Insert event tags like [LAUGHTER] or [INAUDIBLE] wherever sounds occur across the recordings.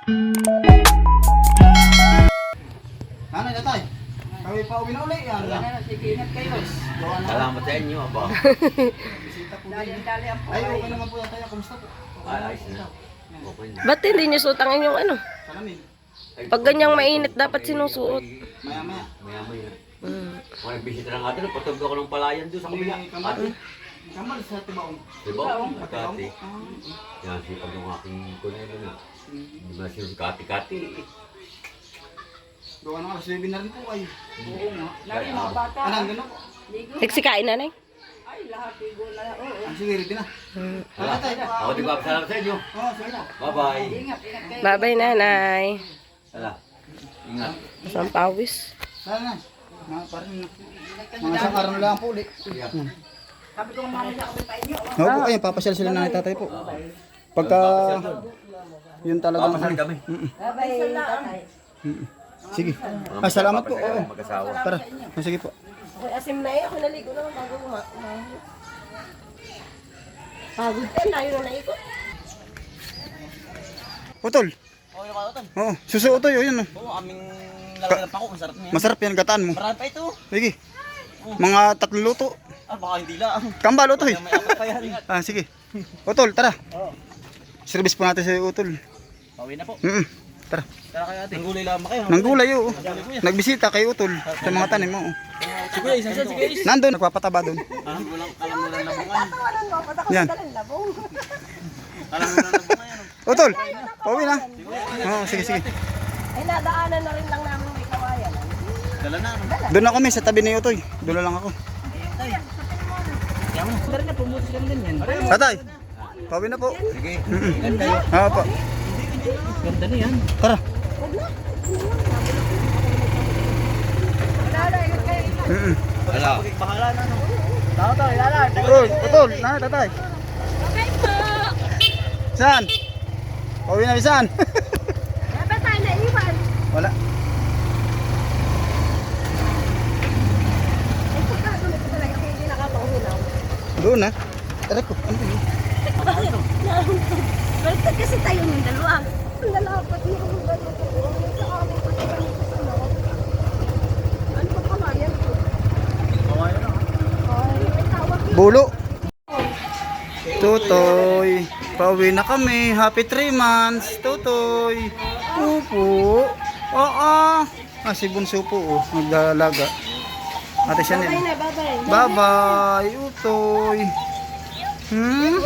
Nanay, tatay. Kami pa uwi na uli. Yan lang. Sige, ingat kayo. Salamat sa inyo, aba. Bisita po din. Dali-dali ang po. Ay, okay naman po yan tayo. Kumusta po? Ay, ayos na. Okay na. Ba't hindi nyo suotangin yung ano? Salamin. Pag ganyang mainit, dapat sinusuot. Maya maya. Maya maya. Mm. Mga bisita lang natin, patog ako ng palayan doon sa kabila. Ni Kamal. Sa Tibaon. Diba? Tibaon Kati. po. Ah, Yan, sipag ng aking kunelo na. Hindi ba siya kati-kati. Gawa na nga. Kasi na rin po ay. Oo nga. Lagi mga bata. Anong gano'n po? Ligo. Nagsikain na, Nay? Ay, lahat ligo na. Oo. Ah, sige, ready na. Wala tayo. Ako di ba, salamat sa inyo. Oo, sige po. Bye-bye. Ingat, ingat kayo. Babay, nanay. Hala. Ingat. Masang pawis. Sana na. Mga parang mga isang araw na lang po ulit. Sabi ko mamaya ako pa inyo. Oo po, ayun, papasyal sila nanay tatay po. Pagka, yun talagang, Papasal kami. Babay, tatay. sige. Ah, salamat po. Oo. Mag-asawa. Tara, Ah, sige po. Okay, asim na eh. Ako naligo naman bago uma. uma- Pagod ka, layo na naikot. Utol. Okay ka utan. Oo, susuot tayo, yun. Oo, aming lalagyan ng pako. Masarap niya. Masarap yan, gataan mo. Marami pa ito. Sige. Mga tatlong luto. Ah, baka hindi lang. Kambal, pa yan. Ah, sige. Utol, tara. Oo. Service po natin sa Utol. Pauwi na po. Mm Tara. Tara kayo ate. Nanggulay lang kayo? Nang gulay, oo. Nagbisita kay Utol sa mga tanim mo. oh. Sige guys, saan sige guys? Nandun, nagpapataba doon. Alam mo lang, alam mo lang labungan. Yan. Alam mo lang labungan yan. Utol, pauwi na. Oo, sige, sige. Ay, nadaanan na rin lang namin may kawayan. Dala na. ano? Doon na kami sa tabi ni Utoy. Doon lang ako. Yan. Tatay, pauwi na po. Sige. Oo po. Ganda na yan. Tara. Mm Hala. Bahala na. to, lala. Uy, Utol, na, tatay. Saan? Pauwi na, saan? Dapat tayo naiwan. Wala. Doon na. Tara ko. Ano yun? Baliktad kasi tayo ng dalawa. Ang dalawa pati yung gano'n ko. Sa amin pati yung ano. Ano pa kawayan ko? Kawayan. Bulo. Tutoy. Pauwi na kami. Happy 3 months. Tutoy. Upo. Oo. Ah, si Bunso po. Oh. Nagdalaga. Ate Chanel. Bye na, bye-bye. Bye-bye. Utoy. Hmm?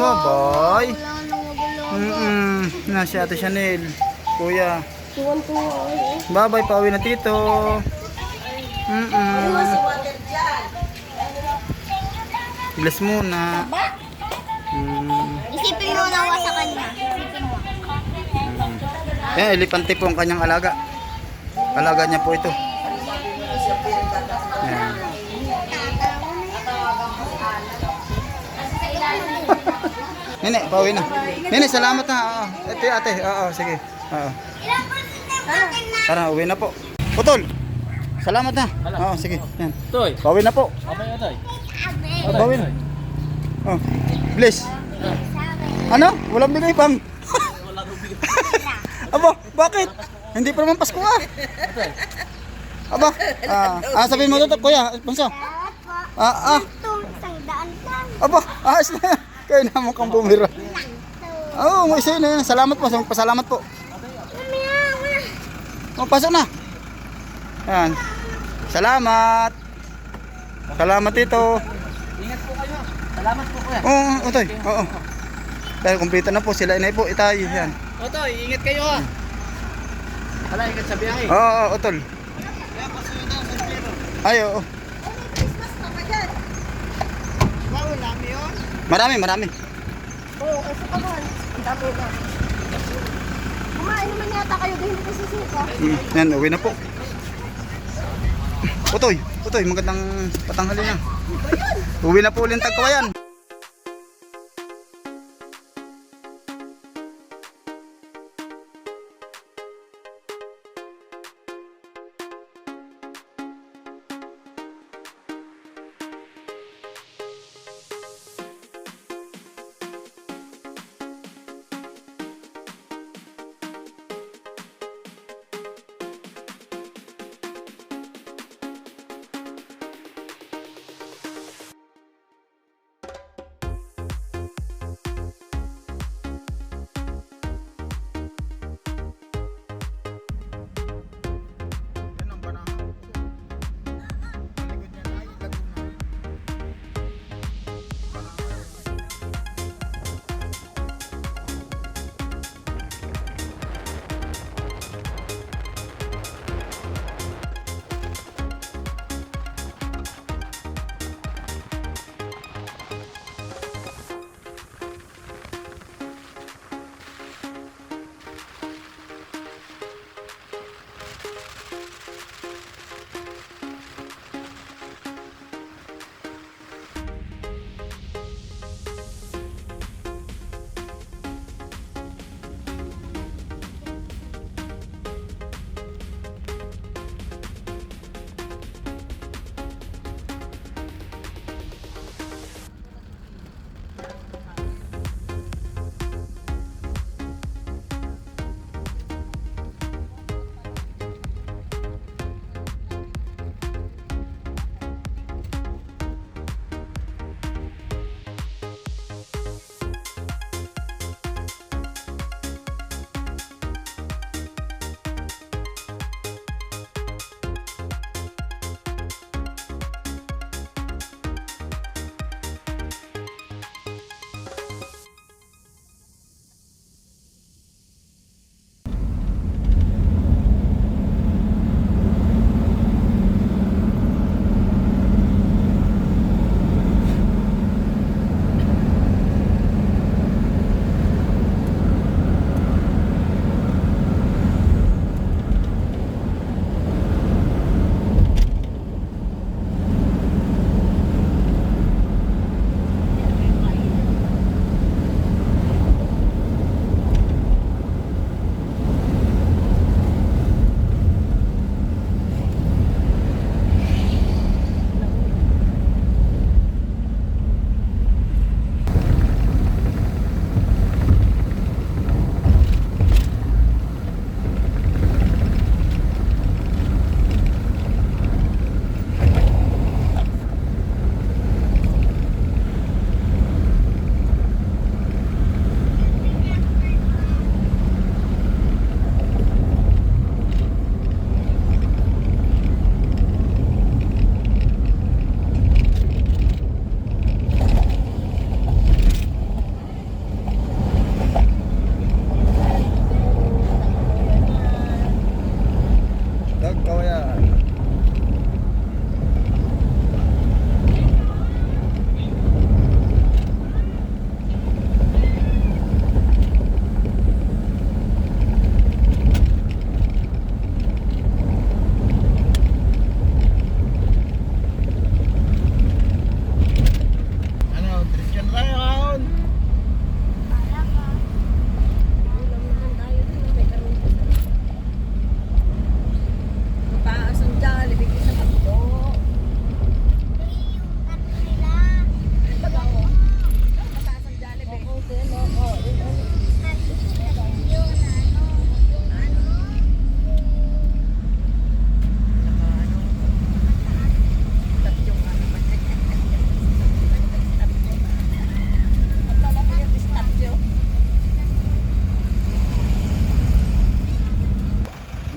Bye-bye. Mm-mm. Na si Ate Chanel. Kuya. Tuwan-tuwa. eh. Bye-bye. Pauwi na tito. Mm-mm. Ilas muna. Mm. Isipin mo nawa sa kanya. Isipin mo. Eh, elepante po ang kanyang alaga. Alaga niya po ito. Nene, pauwi na. Nene, salamat na. Oo. Ate, ate. Oo, sige. Oo. Tara, uwi na po. Putol. Salamat na. Oo, sige. Yan. Toy. Pauwi na po. Okay toy. Pauwi na. Oh. Bless. Ano? Walang bigay pang. [LAUGHS] Aba, bakit? Hindi pa naman Pasko ah. Aba, ah, ah sabihin mo to, kuya, Bunso. Ah, ah, aba, yan. Kaya naman kang bumira. Oo, oh, isa na yan. Salamat po, pasalamat po. Oh, pasok na. Yan. Salamat. Salamat ito. Ingat po kayo. Salamat po kuya. Oo, oh, otoy. Oo. Dahil kumpleto na po sila inay po itay yan. Otoy, ingat kayo ha. Hala, ingat sa biyahe. Oo, oh, oh, otol. Ay, oo. Marami, marami. Oo, kasi kaman. Ang dami na. Kumain naman yata kayo dahil hindi kasi suka. Mm, yan, uwi na po. Utoy, utoy, magandang patanghali na. Uwi na po ulit ang tagkawayan.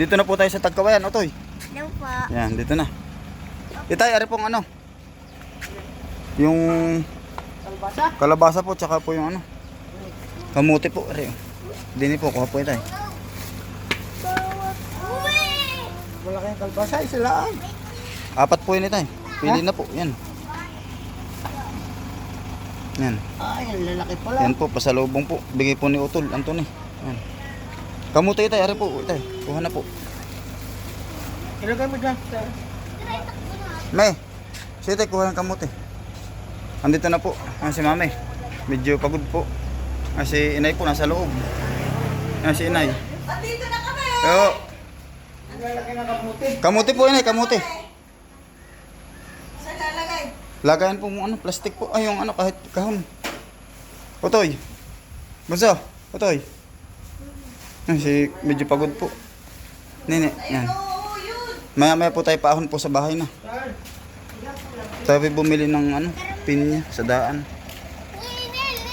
Dito na po tayo sa Tagkawayan, Otoy. Hello po. Yan, dito na. Itay, ari pong ano? Yung Kalbasa? kalabasa po, tsaka po yung ano. Kamuti po, ari. Dini po, kuha po itay. Wala kayong kalbasa, isa lang. Apat po yun itay. Pili na po, yan. Yan. Ay, ang lalaki pala. Yan po, pasalubong po. Bigay po ni Utol, Anthony. Yan. Kamuti itay, ari po, itay. Kuha na po. Ilagay mo dyan, sir. May, sige tayo, kuha ng kamuti. Andito na po, ang si mami. Medyo pagod po. Ang si inay po, nasa loob. Ang si inay. Andito na kami! Oo. Lalaki na kamuti. Kamuti po inay, kamuti. Saan lalagay? Lagayan po mo ano, plastic po. Ay, yung ano, kahit kahon. Otoy. Bunso, Otoy. Ang si, medyo pagod po. Nene, yan. Maya maya po tayo paahon po sa bahay na. Tayo bumili ng ano, pinya sa daan.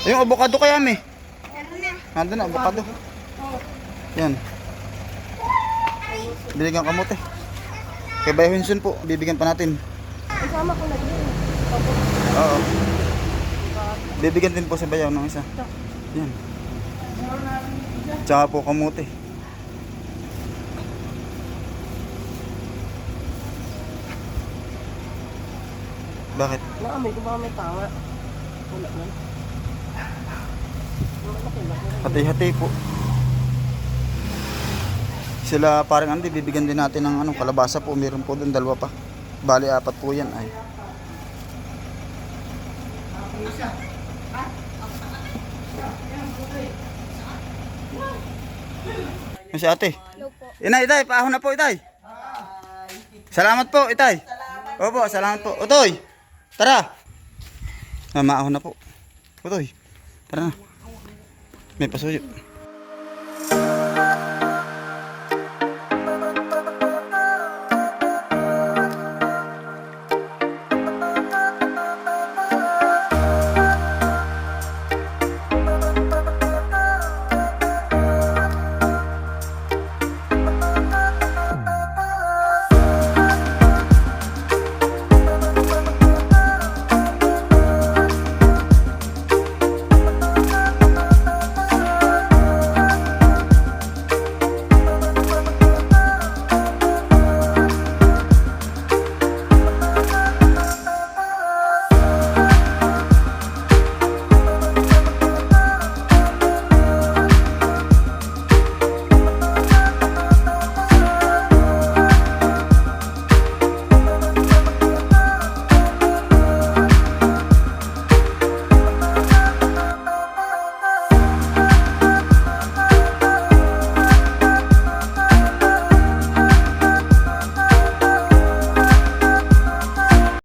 Yung avocado kaya mi. Nandun na, avocado. Yan. Binigyan kamote. Kay Bay Winson po, bibigyan pa natin. Isama ko na. Oo. Bibigyan din po sa bayaw ng isa. Yan. Tsaka po kamote. Bakit? Naamoy ko baka may tama. Wala na. Hati-hati po. Sila parang Andy, bibigyan din natin ng ano, kalabasa po. Meron po doon, dalawa pa. Bali, apat po yan. Ay. Yan Si ate. Inay, itay, paahon na po, itay. Salamat po, itay. Opo, salamat po. Utoy, tara. Ah, maahon na po. Utoy, tara na. May pasuyo.